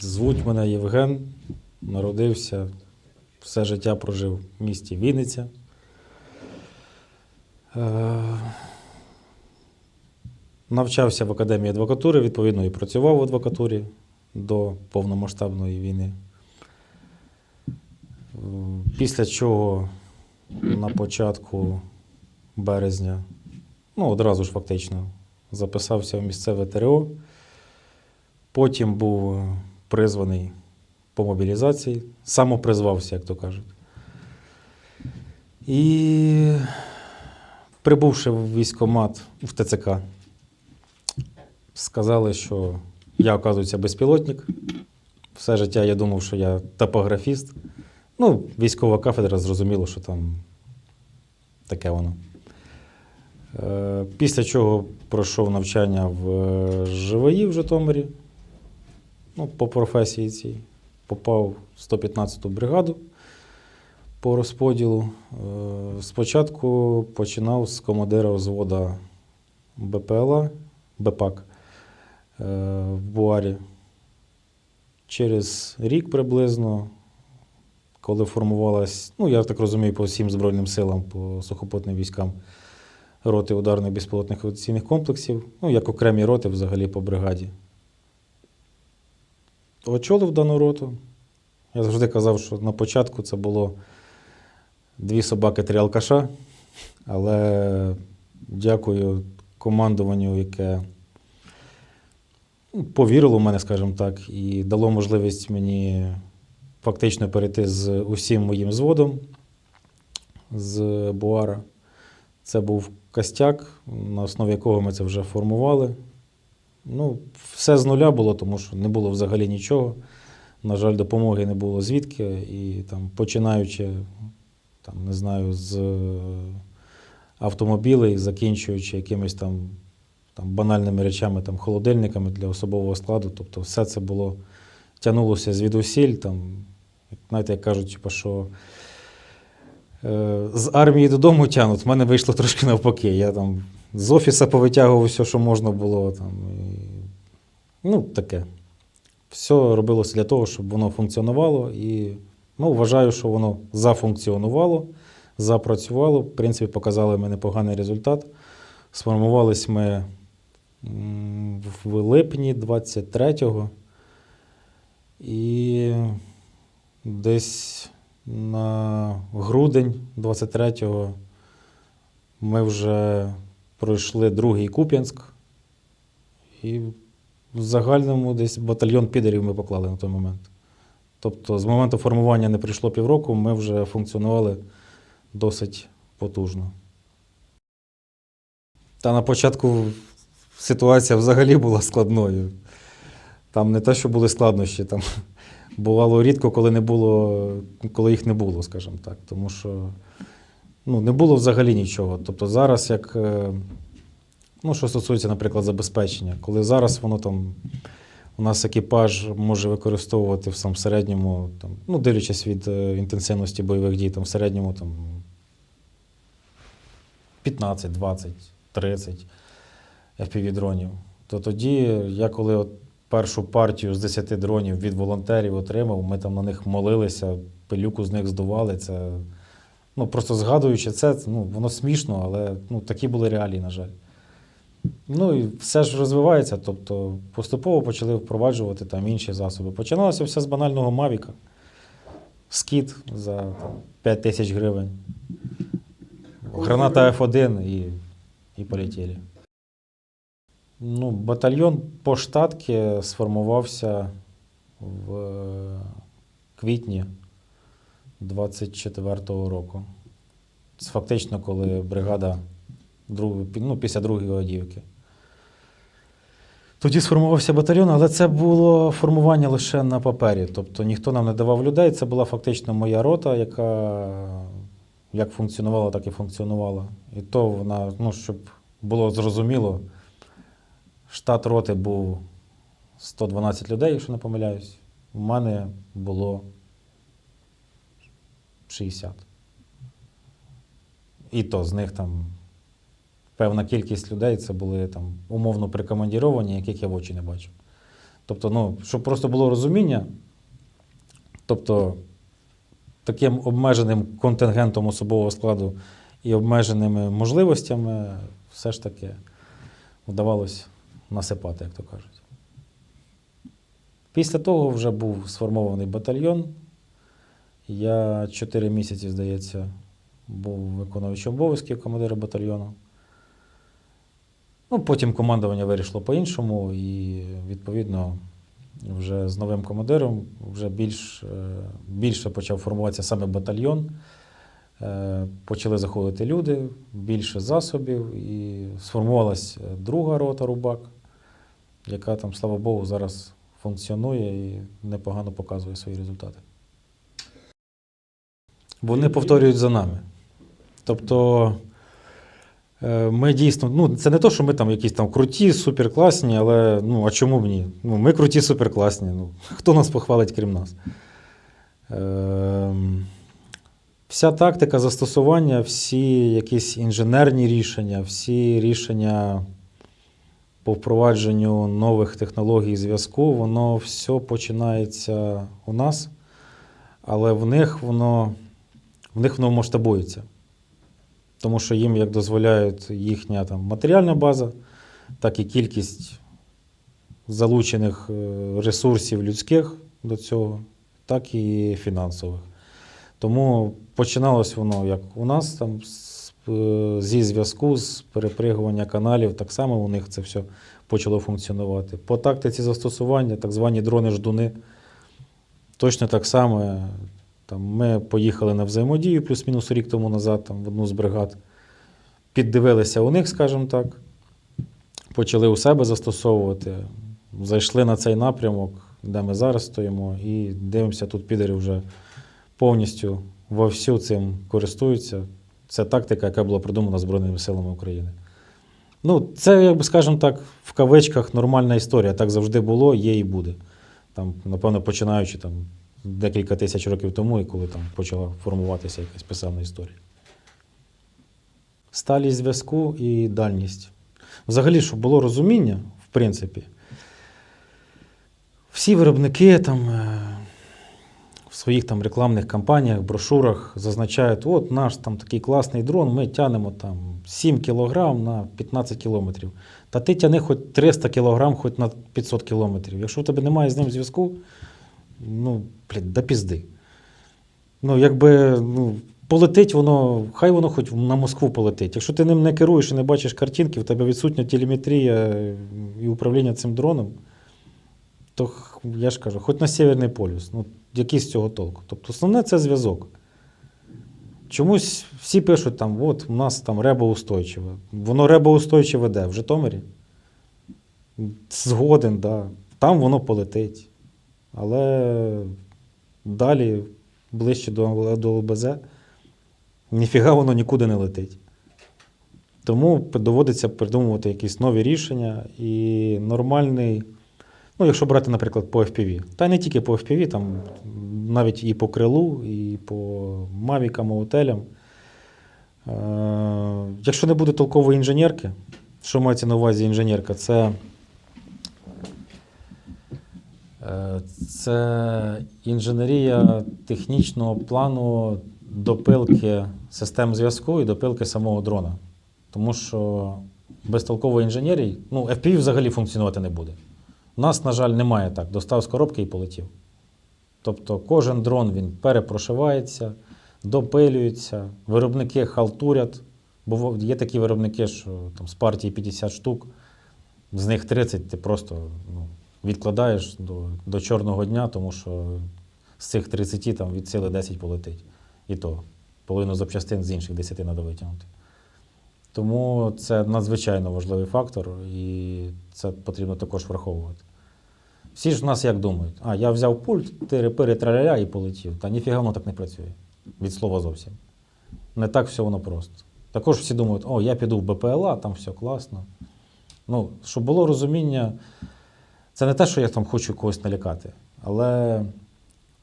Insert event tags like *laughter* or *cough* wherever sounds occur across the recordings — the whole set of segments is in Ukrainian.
Звуть мене Євген, народився, все життя прожив в місті Вінниця. Е, Навчався в академії адвокатури, відповідно, і працював в адвокатурі до повномасштабної війни. Після чого на початку березня, ну, одразу ж фактично, записався в місцеве ТРО. Потім був призваний по мобілізації, самопризвався, як то кажуть. І прибувши в військкомат в ТЦК, сказали, що я, оказується, безпілотник. Все життя я думав, що я топографіст. Ну, військова кафедра, зрозуміло, що там таке воно. Е, Після чого пройшов навчання в ЖВІ в Житомирі, ну, по професії цій. Попав в 115-ту бригаду по розподілу. Е, Спочатку починав з командира взвода БПЛА, БПАК е, в Буарі. Через рік приблизно, коли формувалась, ну я так розумію, по всім Збройним силам, по сухопутним військам роти ударних безпілотних авіаційних комплексів, ну як окремі роти взагалі по бригаді. Очолив дану роту. Я завжди казав, що на початку це було дві собаки, три алкаша, але дякую командуванню, яке ну, повірило в мене, скажімо так, і дало можливість мені фактично перейти з усім моїм зводом з Буара. Це був костяк, на основі якого ми це вже формували. Ну, все з нуля було, тому що не було взагалі нічого. На жаль, допомоги не було звідки. І там, починаючи, там, не знаю, з е, автомобілей, закінчуючи якимись там, там банальними речами, там, холодильниками для особового складу. Тобто все це було тягнулося звідусіль. Там, знаєте, як кажуть, типу, що е, з армії додому тягнуть, в мене вийшло трошки навпаки. Я там з офіса повитягував все, що можна було. Там, і, ну, таке. Все робилося для того, щоб воно функціонувало. І ну, вважаю, що воно зафункціонувало, запрацювало. В принципі, показали ми непоганий результат. Сформувались ми в липні 23-го. І десь на грудень 23-го ми вже пройшли другий Куп'янськ. І в загальному десь батальйон підерів ми поклали на той момент. Тобто з моменту формування не прийшло півроку, ми вже функціонували досить потужно. Та на початку ситуація взагалі була складною. Там не те, що були складнощі, там бувало рідко, коли не було, коли їх не було, скажімо так. Тому що ну, не було взагалі нічого. Тобто зараз, як е, ну, що стосується, наприклад, забезпечення, коли зараз воно там. У нас екіпаж може використовувати в сам середньому, там, ну, дивлячись від е, інтенсивності бойових дій, там, в середньому там, 15, 20, 30 FPV-дронів. То тоді я коли от першу партію з 10 дронів від волонтерів отримав, ми там на них молилися, пилюку з них здували. Це, ну, просто згадуючи це, ну, воно смішно, але ну, такі були реалії, на жаль. Ну і все ж розвивається, тобто поступово почали впроваджувати там інші засоби. Починалося все з банального Мавіка. Скіт за там, 5 тисяч гривень. Граната F1 і, і полетіли. Ну, батальйон по штатки сформувався в квітні 24-го року. Це фактично, коли бригада ну, після другої одівки. Тоді сформувався батальйон, але це було формування лише на папері. Тобто ніхто нам не давав людей. Це була фактично моя рота, яка як функціонувала, так і функціонувала. І то вона, ну, щоб було зрозуміло, штат роти був 112 людей, якщо не помиляюсь. У мене було 60. І то з них там певна кількість людей це були там умовно прикомандіровані, яких я в очі не бачив. Тобто, ну, щоб просто було розуміння, тобто таким обмеженим контингентом особового складу і обмеженими можливостями все ж таки вдавалося насипати, як то кажуть. Після того вже був сформований батальйон. Я 4 місяці, здається, був виконуючим обов'язків командира батальйону. Ну, потім командування вирішило по-іншому, і відповідно вже з новим командиром вже більш, е, більше почав формуватися саме батальйон. Е, Почали заходити люди, більше засобів, і сформувалась е, друга рота Рубак, яка там, слава Богу, зараз функціонує і непогано показує свої результати. Вони повторюють за нами. Тобто е, ми дійсно, ну, це не то, що ми там якісь там круті, суперкласні, але ну, а чому б ні? Ну, ми круті, суперкласні. Ну, *laughs* хто нас похвалить, крім нас? Ем, Вся тактика застосування, всі якісь інженерні рішення, всі рішення по впровадженню нових технологій зв'язку, воно все починається у нас, але в них воно, в них воно масштабується. Тому що їм як дозволяють їхня там, матеріальна база, так і кількість залучених е, ресурсів людських до цього, так і фінансових. Тому починалось воно як у нас там е, зі зв'язку, з перепригування каналів, так само у них це все почало функціонувати. По тактиці застосування, так звані дрони-ждуни, точно так само. Там, ми поїхали на взаємодію плюс-мінус рік тому назад там, в одну з бригад. Піддивилися у них, скажімо так, почали у себе застосовувати. Зайшли на цей напрямок, де ми зараз стоїмо, і дивимося, тут підери вже повністю вовсю цим користуються. Це тактика, яка була придумана Збройними силами України. Ну, це, як би скажемо так, в кавичках нормальна історія. Так завжди було, є і буде. Там, напевно, починаючи там, декілька тисяч років тому, і коли там почала формуватися якась писемна історія. Сталість зв'язку і дальність. Взагалі, щоб було розуміння, в принципі, всі виробники там, е, в своїх там рекламних кампаніях, брошурах зазначають, от наш там такий класний дрон, ми тянемо там 7 кг на 15 кілометрів. Та ти тяни хоч 300 кг, хоч на 500 кілометрів. Якщо в тебе немає з ним зв'язку, ну, блін, да пізди. Ну, якби, ну, полетить воно, хай воно хоч на Москву полетить. Якщо ти ним не керуєш і не бачиш картинки, в тебе відсутня телеметрія і управління цим дроном, то я ж кажу, хоч на Сєвєрний полюс, ну, який з цього толку? Тобто основне це зв'язок. Чомусь всі пишуть там, от у нас там ребоустойчиве. Воно ребоустойчиве де? В Житомирі? Згоден, да. Там воно полетить. Але далі, ближче до, до ЛБЗ, ніфіга воно нікуди не летить. Тому доводиться придумувати якісь нові рішення і нормальний. Ну, якщо брати, наприклад, по FPV. Та й не тільки по FPV, там навіть і по крилу, і по мавікам, отелям. Е, якщо не буде толкової інженерки, що мається на увазі інженерка, це, це інженерія технічного плану допилки систем зв'язку і допилки самого дрона. Тому що без толкової інженерії, ну, FPV взагалі функціонувати не буде. У нас, на жаль, немає так. Достав з коробки і полетів. Тобто кожен дрон він перепрошивається, допилюється, виробники халтурять. Бо є такі виробники, що там, з партії 50 штук, з них 30 ти просто ну, відкладаєш до, до чорного дня, тому що з цих 30 там, від сили 10 полетить. І то половину запчастин з інших 10 треба витягнути. Тому це надзвичайно важливий фактор, і це потрібно також враховувати. Всі ж в нас як думають, а я взяв пульт, тири-пири, траля і полетів. Та ніфіга воно так не працює. Від слова зовсім. Не так все воно просто. Також всі думають, о, я піду в БПЛА, там все класно. Ну, щоб було розуміння, це не те, що я там хочу когось налякати, але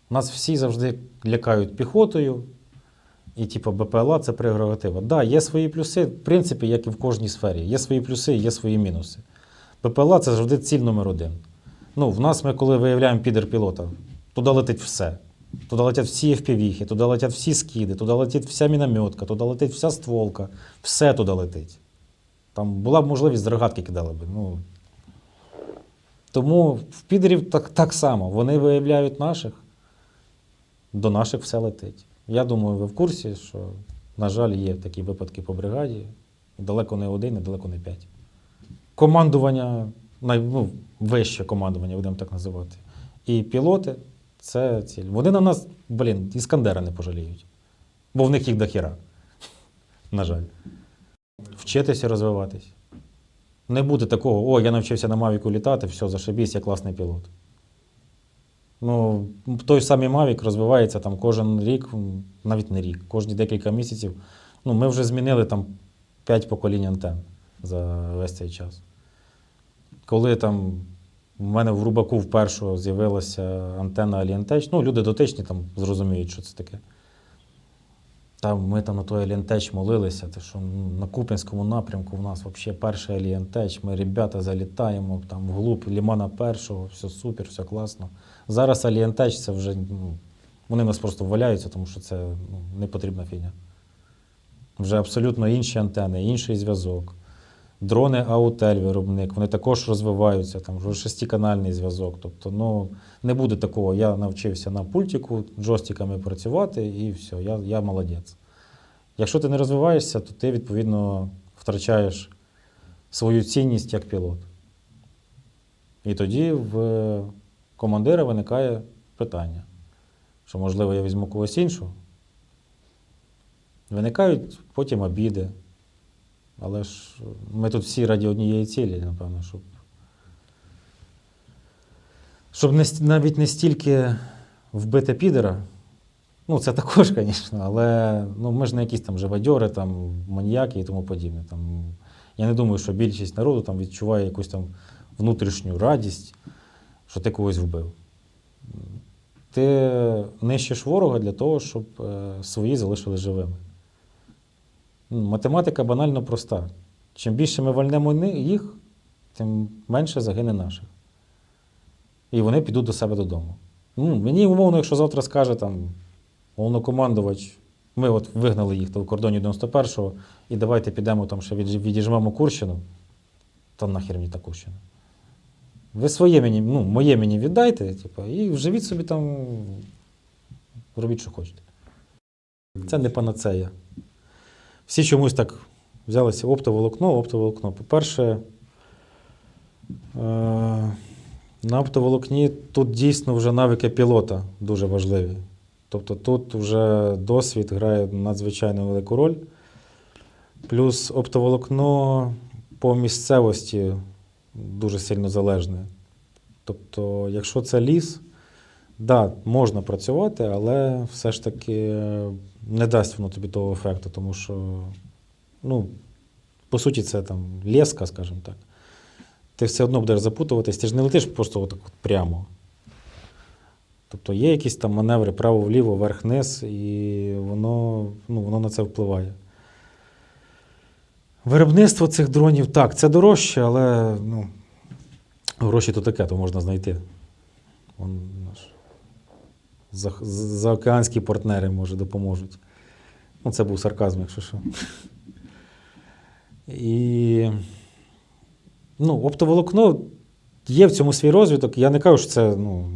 нас всі завжди лякають піхотою, і типу БПЛА це прерогатива. Так, да, є свої плюси, в принципі, як і в кожній сфері. Є свої плюси, є свої мінуси. БПЛА це завжди ціль номер один. Ну, в нас ми, коли виявляємо підер пілота, туди летить все. Туди летять всі FPV, туди летять всі скиди, туди летить вся мінометка, туди летить вся стволка, все туди летить. Там була б можливість з рогатки кидали би. Ну. Тому в підерів так, так само. Вони виявляють наших, до наших все летить. Я думаю, ви в курсі, що, на жаль, є такі випадки по бригаді. Далеко не один, і далеко не п'ять. Командування, ну, вище командування, будемо так називати. І пілоти це ціль. Вони на нас, блін, іскандера не пожаліють. Бо в них їх до хіра. *laughs* На жаль. Вчитися розвиватись. Не буде такого, о, я навчився на Мавіку літати, все, зашибісь, я класний пілот. Ну, той самий Мавік розвивається там кожен рік, навіть не рік, кожні декілька місяців. Ну, ми вже змінили там 5 поколінь антенн за весь цей час. Коли там в мене в Рубаку вперше з'явилася антенна Alien ну, люди дотичні там зрозуміють, що це таке. Там ми там на той Alien молилися, те, що ну, на Куп'янському напрямку в нас взагалі перший Alien Ми ребята залітаємо там вглуб лімана першого, все супер, все класно. Зараз Аліантеч це вже ну, вони нас просто валяються, тому що це ну, не потрібна фігня. Вже абсолютно інші антени, інший зв'язок. Дрони Аутель виробник, вони також розвиваються, там вже шестиканальний зв'язок. Тобто, ну, не буде такого. Я навчився на пультику джойстиками працювати і все, я, я молодець. Якщо ти не розвиваєшся, то ти, відповідно, втрачаєш свою цінність як пілот. І тоді в командира виникає питання, що, можливо, я візьму когось іншого. Виникають потім обіди. Але ж ми тут всі раді однієї цілі, напевно, щоб. Щоб не, навіть не стільки вбити підера. Ну, це також, *laughs* звісно, але ну, ми ж не якісь там живодьори, там, маніяки і тому подібне. Там, я не думаю, що більшість народу там відчуває якусь там внутрішню радість, що ти когось вбив. Ти нищиш ворога для того, щоб е, свої залишили живими. Математика банально проста. Чим більше ми вальнемо їх, тим менше загине наших. І вони підуть до себе додому. Ну, мені умовно, якщо завтра скаже там головнокомандувач, ми от вигнали їх до кордонів 91-го, і давайте підемо там ще відіжмемо Курщину, та нахер мені та Курщина. Ви своє мені, ну, моє мені віддайте, типу, і вживіть собі там, робіть, що хочете. Це не панацея. Всі чомусь так взялися оптоволокно, оптоволокно. По-перше, е, на оптоволокні тут дійсно вже навики пілота дуже важливі. Тобто тут вже досвід грає надзвичайно велику роль. Плюс оптоволокно по місцевості дуже сильно залежне. Тобто, якщо це ліс, да, можна працювати, але все ж таки не дасть воно тобі того ефекту, тому що, ну, по суті, це там леска, скажімо так. Ти все одно будеш запутуватись, ти ж не летиш просто отак от прямо. Тобто є якісь там маневри право-вліво, вверх-вниз, і воно, ну, воно на це впливає. Виробництво цих дронів так, це дорожче, але ну, гроші то таке, то можна знайти. Вон наш заокеанські партнери, може, допоможуть. Ну, це був сарказм, якщо що. І ну, оптоволокно є в цьому свій розвиток. Я не кажу, що це, ну,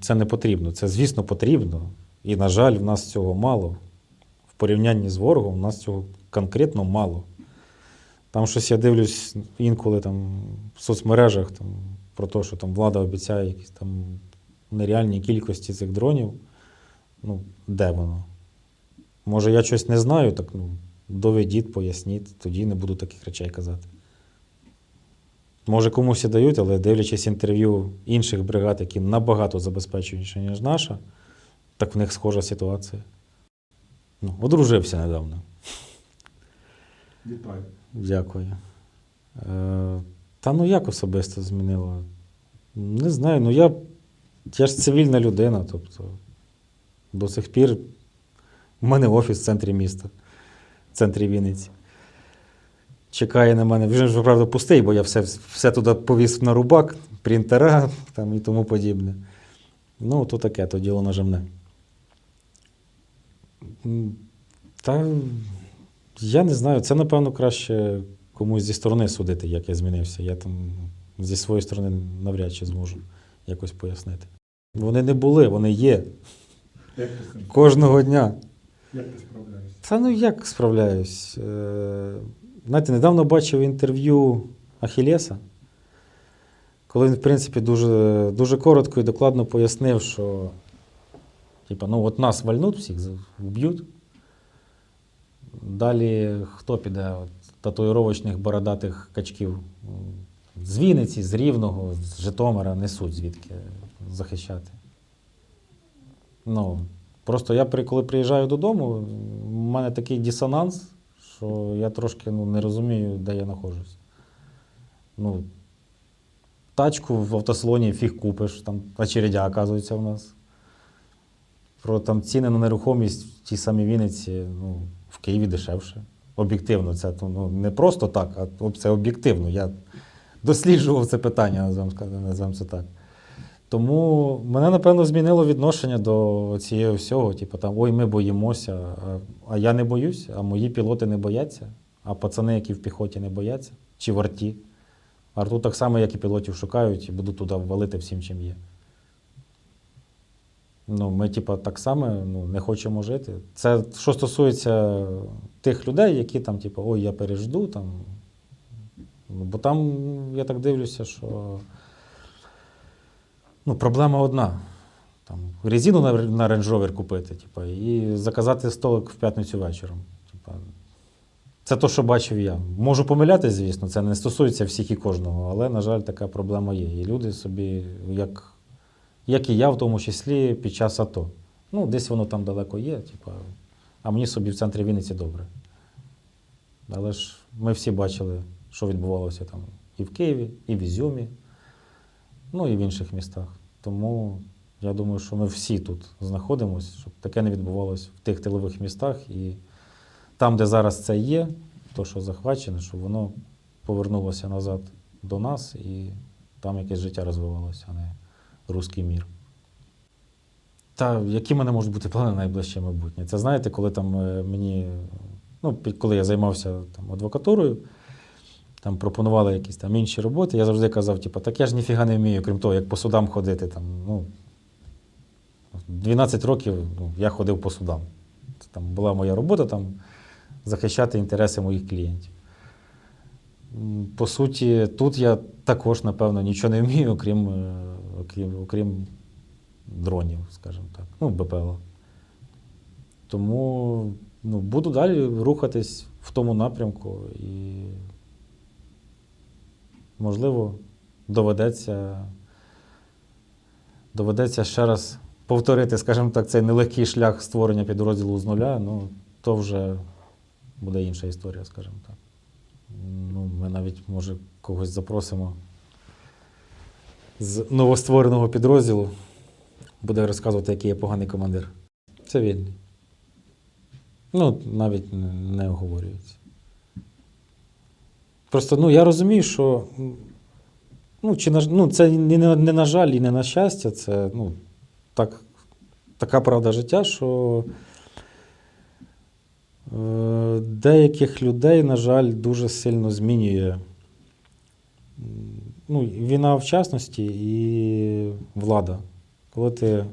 це не потрібно. Це, звісно, потрібно. І, на жаль, в нас цього мало. В порівнянні з ворогом, в нас цього конкретно мало. Там щось я дивлюсь інколи там, в соцмережах там, про те, що там влада обіцяє якісь там нереальні кількості цих дронів. Ну, де воно? Може, я щось не знаю, так ну, доведіть, поясніть, тоді не буду таких речей казати. Може, комусь і дають, але дивлячись інтерв'ю інших бригад, які набагато забезпеченіші, ніж наша, так в них схожа ситуація. Ну, одружився недавно. Вітаю. Дякую. Е, та ну як особисто змінило? Не знаю, ну я, я ж цивільна людина, тобто до сих пір в мене офіс в центрі міста, в центрі Вінниці. чекає на мене. Він ж, правда, пустий, бо я все, все туди повіз на рубак, принтера там, і тому подібне. Ну, то таке, то діло нажимне. Та я не знаю, це, напевно, краще комусь зі сторони судити, як я змінився. Я там зі своєї сторони навряд чи зможу якось пояснити. Вони не були, вони є Як ти з ним? кожного дня. Як ти справляєшся? Та ну як справляюсь? Е, знаєте, недавно бачив інтерв'ю Ахілеса, коли він, в принципі, дуже, дуже коротко і докладно пояснив, що типа, ну, от нас вальнуть всіх, вб'ють. Далі хто піде? От, татуїровочних бородатих качків з Вінниці, з Рівного, з Житомира несуть звідки захищати. Ну, просто я коли приїжджаю додому, у мене такий дисонанс, що я трошки ну, не розумію, де я знаходжусь. Ну, тачку в автосалоні фіг купиш, там очередя, оказується, у нас. Про там ціни на нерухомість в тій самій Вінниці, ну, в Києві дешевше. Об'єктивно, це ну, не просто так, а це об'єктивно. Я досліджував це питання, називаємо це так. Тому мене, напевно, змінило відношення до цієї всього. Типу, там, ой, ми боїмося, а, я не боюсь, а мої пілоти не бояться, а пацани, які в піхоті не бояться, чи в арті. Арту так само, як і пілотів шукають, і будуть туди валити всім, чим є. Ну, ми, типа, так само ну, не хочемо жити. Це що стосується тих людей, які там, типу, ой, я пережду там. Ну, бо там, я так дивлюся, що ну, проблема одна. Там, резину на, на Range Rover купити, типу, і заказати столик в п'ятницю вечором. Типу, це то, що бачив я. Можу помилятися, звісно, це не стосується всіх і кожного, але, на жаль, така проблема є. І люди собі, як, як і я, в тому числі, під час АТО. Ну, десь воно там далеко є, типу, а мені собі в центрі Вінниці добре. Але ж ми всі бачили, що відбувалося там і в Києві, і в Ізюмі, ну і в інших містах. Тому я думаю, що ми всі тут знаходимося, щоб таке не відбувалося в тих тилових містах. І там, де зараз це є, то, що захвачене, щоб воно повернулося назад до нас і там якесь життя розвивалося, а не руський мір. Та які мене можуть бути плани на найближче майбутнє? Це знаєте, коли там е, мені, ну, коли я займався там, адвокатурою, там пропонували якісь там інші роботи, я завжди казав, типу, так я ж ніфіга не вмію, крім того, як по судам ходити. Там, ну, 12 років ну, я ходив по судам. Це там була моя робота там, захищати інтереси моїх клієнтів. По суті, тут я також, напевно, нічого не вмію, окрім, е, окрім, окрім дронів, скажімо так, ну, БПЛА. Тому ну, буду далі рухатись в тому напрямку і, можливо, доведеться, доведеться ще раз повторити, скажімо так, цей нелегкий шлях створення підрозділу з нуля, ну, то вже буде інша історія, скажімо так. Ну, ми навіть, може, когось запросимо з новоствореного підрозділу, буде розказувати, який є поганий командир. Це вільний. Ну, навіть не, оговорюється. Просто ну, я розумію, що ну, чи ну, це не, не на жаль і не на щастя, це ну, так, така правда життя, що е, деяких людей, на жаль, дуже сильно змінює ну, війна в частності і влада. Коли ти,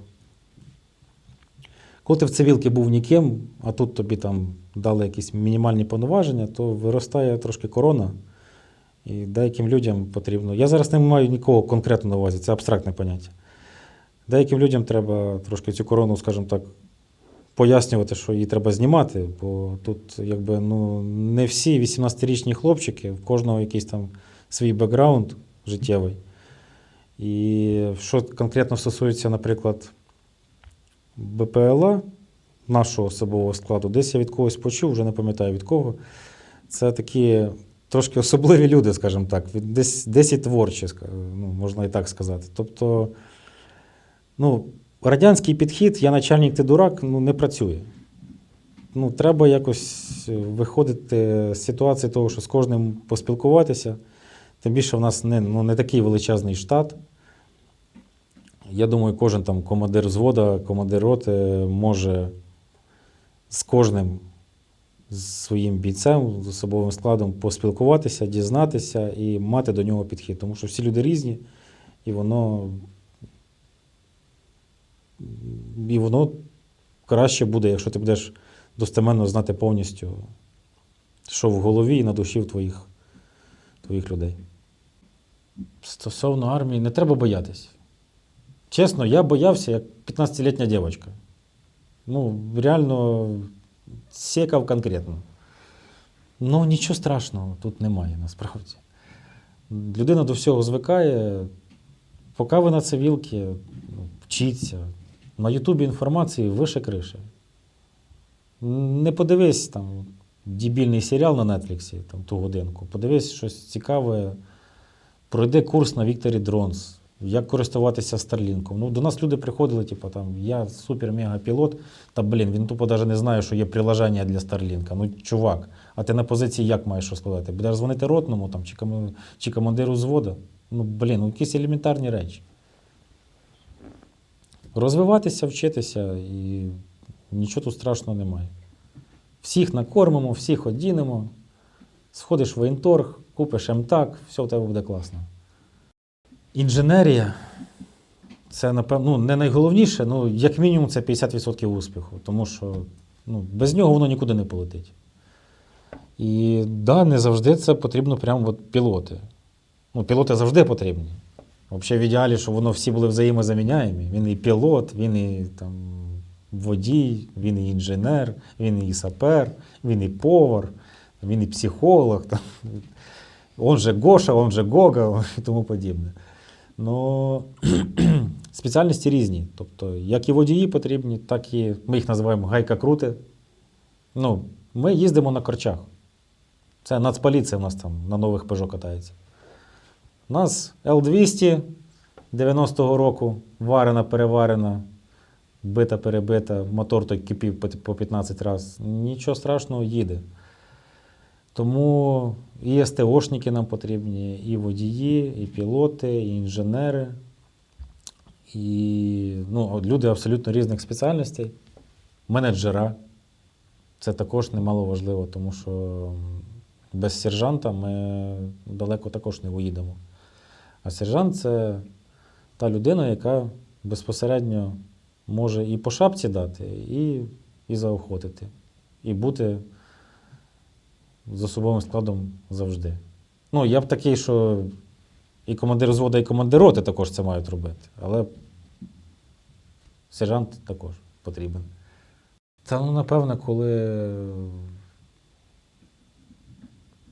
коли ти в цивілки був ніким, а тут тобі там дали якісь мінімальні повноваження, то виростає трошки корона. І деяким людям потрібно. Я зараз не маю нікого конкретно на увазі, це абстрактне поняття. Деяким людям треба трошки цю корону, скажімо так, пояснювати, що її треба знімати, бо тут якби ну, не всі 18-річні хлопчики, в кожного якийсь там свій бекграунд життєвий. І що конкретно стосується, наприклад, БПЛА, нашого особового складу, десь я від когось почув, вже не пам'ятаю від кого. Це такі трошки особливі люди, скажімо так, десь, десь і творчі, ну, можна і так сказати. Тобто, ну, радянський підхід, я начальник, ти дурак, ну, не працює. ну, треба якось виходити з ситуації того, що з кожним поспілкуватися. Тим більше в нас не, ну, не такий величезний штат. Я думаю, кожен там командир взвода, командир роти може з кожним з своїм бійцем, з особовим складом поспілкуватися, дізнатися і мати до нього підхід. Тому що всі люди різні, і воно, і воно краще буде, якщо ти будеш достеменно знати повністю, що в голові і на душі в твоїх, твоїх людей. Стосовно армії, не треба боятися. Чесно, я боявся, як 15-літня дівчинка. Ну, реально, сікав конкретно. Ну, нічого страшного тут немає насправді. Людина до всього звикає. Поки ви на цивілки, ну, вчіться. На Ютубі інформації вище криші. Не подивись там дебільний серіал на Нетфліксі, там ту годинку. Подивись щось цікаве. Пройди курс на Вікторі Дронс. Як користуватися Старлінком. Ну, до нас люди приходили, типу, там, я супер-мега-пілот, та блін, він тупо навіть не знає, що є приложення для Старлінка. Ну, чувак, а ти на позиції як маєш розкладати? Будеш дзвонити ротному там, чи, кому, чи командиру взвода? Ну, блін, ну якісь елементарні речі. Розвиватися, вчитися і нічого тут страшного немає. Всіх накормимо, всіх одінемо, сходиш в воєнторг, купиш МТАК, все в тебе буде класно. Інженерія це, напевно, ну, не найголовніше, ну, як мінімум, це 50% успіху, тому що ну, без нього воно нікуди не полетить. І да, не завжди це потрібно прямо от пілоти. Ну, пілоти завжди потрібні. Взагалі, в ідеалі, щоб воно всі були взаємозаміняємі. Він і пілот, він і там, водій, він і інженер, він і сапер, він і повар, він і психолог. Там. Он же Гоша, он же Гога *laughs* і тому подібне. Ну, *clears throat* спеціальності різні. Тобто, як і водії потрібні, так і ми їх називаємо гайка-крути. Ну, ми їздимо на корчах. Це Нацполіція у нас там на нових Peugeot катається. У нас Л-200 90-го року, варена, переварена, бита, перебита, мотор той кипів по 15 разів. Нічого страшного, їде. Тому і СТОшники нам потрібні, і водії, і пілоти, і інженери, і ну, люди абсолютно різних спеціальностей, менеджера. Це також немало важливо, тому що без сержанта ми далеко також не уїдемо. А сержант це та людина, яка безпосередньо може і по шапці дати, і, і заохотити, і бути з особовим складом завжди. Ну, я б такий, що і командир взвода, і командир роти також це мають робити. Але сержант також потрібен. Та ну, напевно, коли,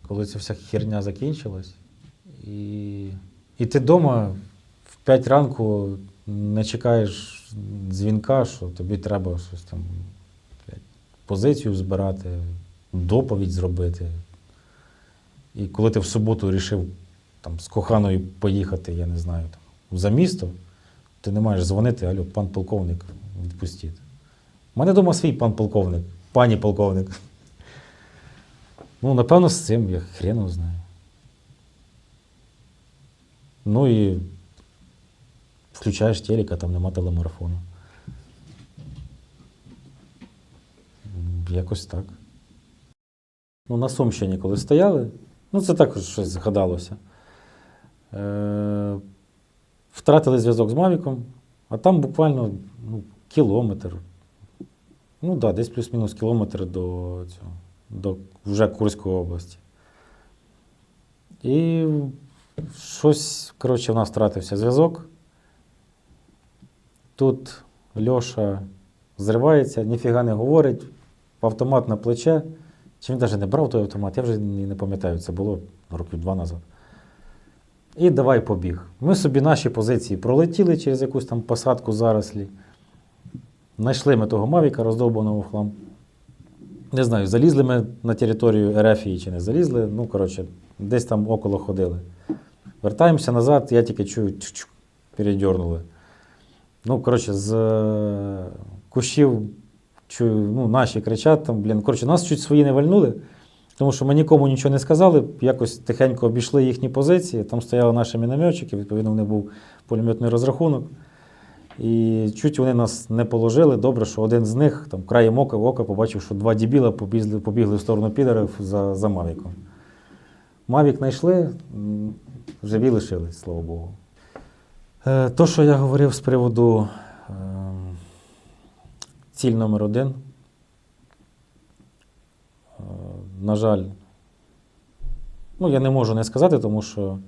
коли ця вся херня закінчилась, і, і ти вдома в 5 ранку не чекаєш дзвінка, що тобі треба щось там позицію збирати, доповідь зробити. І коли ти в суботу вирішив там, з коханою поїхати, я не знаю, там, за місто, ти не маєш дзвонити, алло, пан полковник, відпустіть. У мене вдома свій пан полковник, пані полковник. Ну, напевно, з цим я хрен знаю. Ну і включаєш телек, а там нема телемарафону. Якось так. Ну, на Сумщині, коли стояли, ну це також щось згадалося. Е, втратили зв'язок з Мавіком, а там буквально ну, кілометр. Ну так, да, десь плюс-мінус кілометр до, цього, до вже Курської області. І щось, коротше, в нас втратився зв'язок. Тут Льоша зривається, ніфіга не говорить, автомат на плече. Чи він навіть не брав той автомат, я вже не пам'ятаю, це було років два назад. І давай побіг. Ми собі наші позиції пролетіли через якусь там посадку зарослі. Знайшли ми того Мавіка, роздовбаного в хлам. Не знаю, залізли ми на територію РФ чи не залізли. Ну, коротше, десь там около ходили. Вертаємося назад, я тільки чую, чук-чук, передьорнули. Ну, коротше, з е, кущів чую, ну, наші кричать там, блін. Коротше, нас чуть свої не вальнули, тому що ми нікому нічого не сказали, якось тихенько обійшли їхні позиції. Там стояли наші мінометчики, відповідно, них був пулеметний розрахунок. І чуть вони нас не положили. Добре, що один з них, там, краєм ока в ока, побачив, що два дібіла побігли, побігли в сторону підарів за, за Мавіком. Мавік знайшли, живі лишились, слава Богу. Е, То, що я говорив з приводу ціль номер один. Е, На жаль, ну, я не можу не сказати, тому що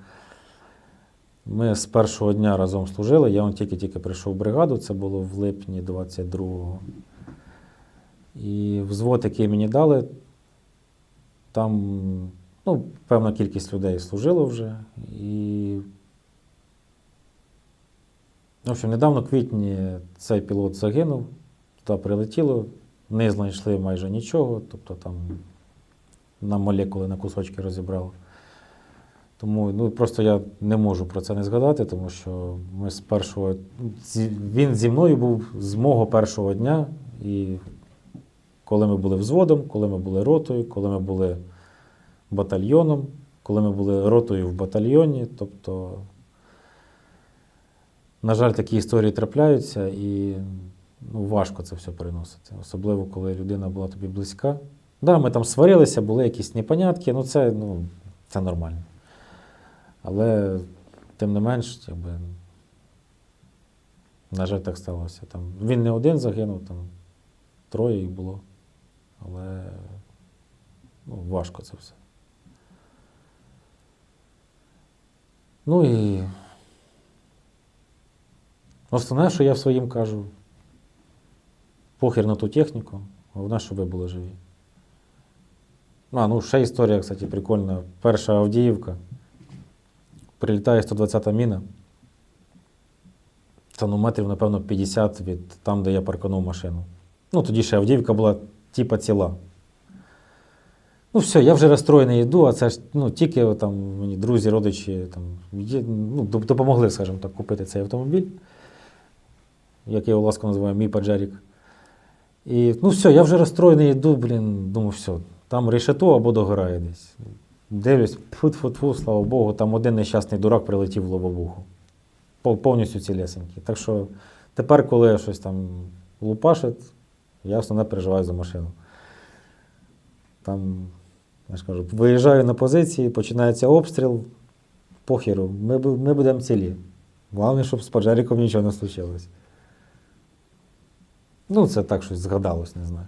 ми з першого дня разом служили. Я он тільки-тільки прийшов в бригаду, це було в липні 22-го. І взвод, який мені дали, там ну, певна кількість людей служило вже. І в общем, недавно в квітні цей пілот загинув, туди прилетіло, не знайшли майже нічого, тобто там на молекули, на кусочки розібрали. Тому ну, просто я не можу про це не згадати, тому що ми з першого. Він зі мною був з мого першого дня. І коли ми були взводом, коли ми були ротою, коли ми були батальйоном, коли ми були ротою в батальйоні. Тобто, на жаль, такі історії трапляються, і ну, важко це все переносити. Особливо, коли людина була тобі близька. Так, да, ми там сварилися, були якісь непонятки, ну це, ну, це нормально. Але тим не менш, якби, на жаль, так сталося. Там, він не один загинув, там троє їх було. Але ну, важко це все. Ну і основне, що я своїм кажу, похер на ту техніку, головне, щоб ви були живі. А, ну ще історія, кстати, прикольна. Перша Авдіївка. Прилітає 120-та міна. Це ну, метрів, напевно, 50 від там, де я парканув машину. Ну, тоді ще Авдіївка була типа ціла. Ну, все, я вже розстроєний йду, а це ж ну, тільки там, мені друзі, родичі там, є, ну, допомогли, скажімо так, купити цей автомобіль, як я його ласково називаю, мій Паджерік. І ну все, я вже розстроєний йду, блін, думаю, все, там решето або догорає десь. Дивлюсь, фу-фу-фу, слава Богу, там один нещасний дурак прилетів в лобовуху. Повністю цілесенький. Так що тепер, коли я щось там лупашить, я основне переживаю за машину. Там, я ж кажу, виїжджаю на позиції, починається обстріл, похеру, ми, ми будемо цілі. Головне, щоб з Паджериком нічого не случилось. Ну, це так щось згадалось, не знаю.